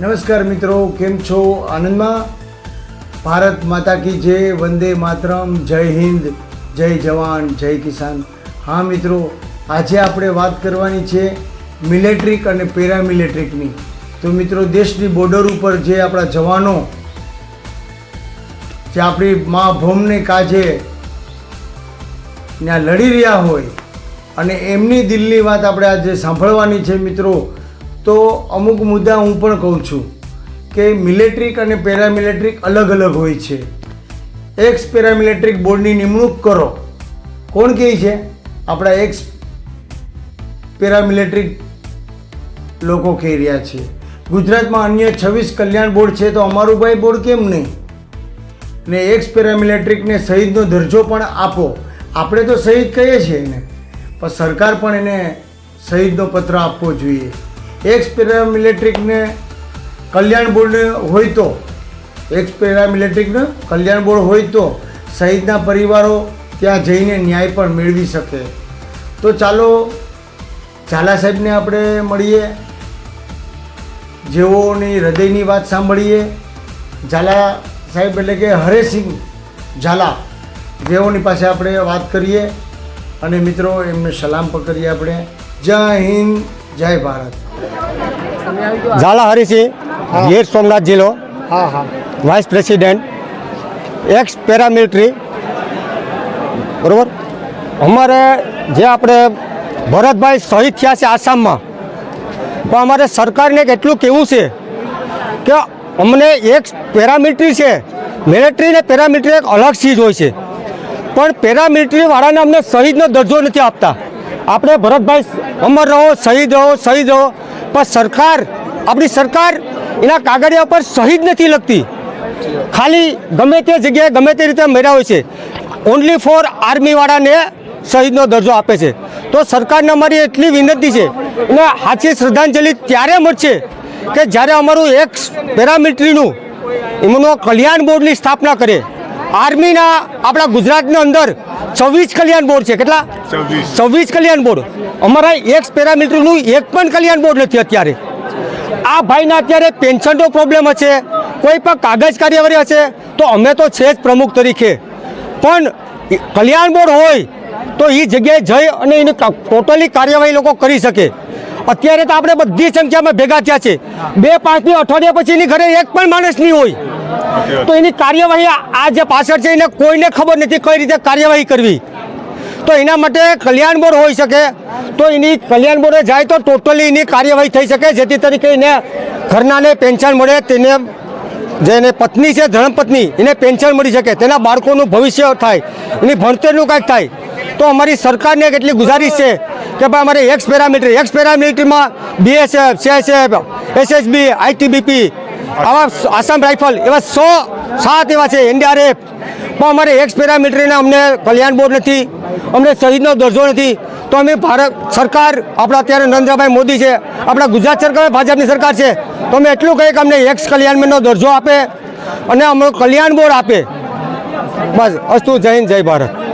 નમસ્કાર મિત્રો, કેમ છો? આનંદમાં? ભારત માતા કી જય, વંદે માતરમ, જય હિન્દ, જય જવાન, જય કિસાન. હા મિત્રો, આજે આપણે વાત કરવાની છે મિલિટરીક અને પેરામિલિટરીકની. તો મિત્રો, દેશની બોર્ડર ઉપર જે આપણા જવાનો, જે આપણી મા ભૂમને કાજે ત્યાં લડી રહ્યા હોય, અને એમની દિલની વાત આપણે આજે સાંભળવાની છે મિત્રો તો અમુક મુદ્દા હું પણ કહું છું કે મિલિટરીક અને પેરામિલિટરીક અલગ અલગ હોય છે. એક્સ પેરામિલિટરીક બોર્ડની નિમણૂક કરો. કોણ કહે છે? આપણા એક્સ પેરામિલિટરીક લોકો કહી રહ્યા છે. ગુજરાતમાં અન્ય છવ્વીસ કલ્યાણ બોર્ડ છે તો અમારું ભાઈ બોર્ડ કેમ નહીં? ને એક્સ પેરામિલિટરીકને શહીદનો દરજ્જો પણ આપો. આપણે તો શહીદ કહીએ છીએ એને પણ સરકાર પણ એને શહીદનો પત્ર આપવો જોઈએ. એક્સ પેરામિલિટરીકને કલ્યાણ બોર્ડ હોય તો એક્સ પેરામિલિટરીકને કલ્યાણ બોર્ડ હોય તો શહીદના પરિવારો ત્યાં જઈને ન્યાય પણ મેળવી શકે. તો ચાલો, ઝાલા સાહેબને આપણે મળીએ, જેઓની હૃદયની વાત સાંભળીએ. ઝાલા સાહેબ એટલે કે હરેસિંહ ઝાલા, જેઓની પાસે આપણે વાત કરીએ. અને મિત્રો, એમને સલામ પણ કરીએ આપણે. જય હિન્દ, જય ભારત. ઝાલા હરિસિંહ ગીર સોમનાથ જિલ્લો. હા હા. વાઇસ પ્રેસિડેન્ટ એક્સ પેરામિલિટરી બરોબર? અમારે જે આપણે ભરતભાઈ શહીદ થયા છે આસામમાં પણ અમારે સરકારને એક એટલું કહેવું છે કે અમને એક પેરામિલિટરી છે મિલિટરી ને પેરામિલિટરી એક અલગ ચીજ હોય છે. પણ પેરામિલિટરીવાળાને અમને શહીદનો દરજ્જો નથી આપતા. આપણે ભરતભાઈ અમર રહો શહીદ રહો શહીદ રહો પણ સરકાર, આપણી સરકાર એના કાગળિયા પર શહીદ નથી લખતી ખાલી ગમે તે જગ્યાએ ગમે તે રીતે મર્યા હોય છે. ઓનલી ફોર આર્મીવાળાને શહીદનો દરજ્જો આપે છે. તો સરકારને અમારી એટલી વિનંતી છે અને સાચી શ્રદ્ધાંજલિ ત્યારે મળશે કે જ્યારે અમારું એક પેરામિલિટરીનું એમનો કલ્યાણ બોર્ડની સ્થાપના કરે. આર્મીના આપણા ગુજરાતની અંદર છવ્વીસ કલ્યાણ બોર્ડ છે. કેટલા? છવ્વીસ. કલ્યાણ બોર્ડ. અમારા એક પેરામિલિટરીનું એક પણ કલ્યાણ બોર્ડ નથી અત્યારે. આ ભાઈના અત્યારે પેન્શનનો પ્રોબ્લેમ હશે કોઈ પણ કાગજ કાર્યવાહી હશે તો અમે તો છે જ પ્રમુખ તરીકે. પણ કલ્યાણ બોર્ડ હોય તો એ જગ્યાએ જઈ અને એની ટોટલી કાર્યવાહી લોકો કરી શકે. અત્યારે તો આપણે બધી સંખ્યામાં ભેગા થયા છે. બે પાંચની અઠવાડિયા પછી એની ઘરે એક પણ માણસ નહીં હોય. તો એની કાર્યવાહી આ જે પાછળ છે એને કોઈને ખબર નથી કઈ રીતે કાર્યવાહી કરવી. તો એના માટે કલ્યાણ બોર્ડ હોઈ શકે. તો એની કલ્યાણ બોર્ડે જાય તો ટોટલી એની કાર્યવાહી થઈ શકે જેથી તરીકે એને ઘરનાને પેન્શન મળે તેને જે એને પત્ની છે ધર્મપત્ની એને પેન્શન મળી શકે તેના બાળકોનું ભવિષ્ય થાય એની ભણતરનું કાંઈક થાય. તો અમારી સરકારને કેટલી ગુજારિશ છે કે ભાઈ અમારે એક્સ પેરામીટર એક્સ પેરામીટરમાં બીએસએફ સીએસએફ એસએસબી આઈટીબીપી આવા આસામ રાઇફલ એવા સો સાત એવા છે એનડીઆરએફ પણ અમારે એક્સ પેરામિલિટરીને અમને કલ્યાણ બોર્ડ નથી, અમને શહીદનો દરજ્જો નથી. તો અમે ભારત સરકાર, આપણા અત્યારે નરેન્દ્રભાઈ મોદી છે, આપણા ગુજરાત સરકાર ભાજપની સરકાર છે, તો અમે એટલું કહીએ કે અમને એક્સ કલ્યાણનો દરજ્જો આપે અને અમને કલ્યાણ બોર્ડ આપે. બસ, અસ્તુ, જય હિન્દ, જય ભારત.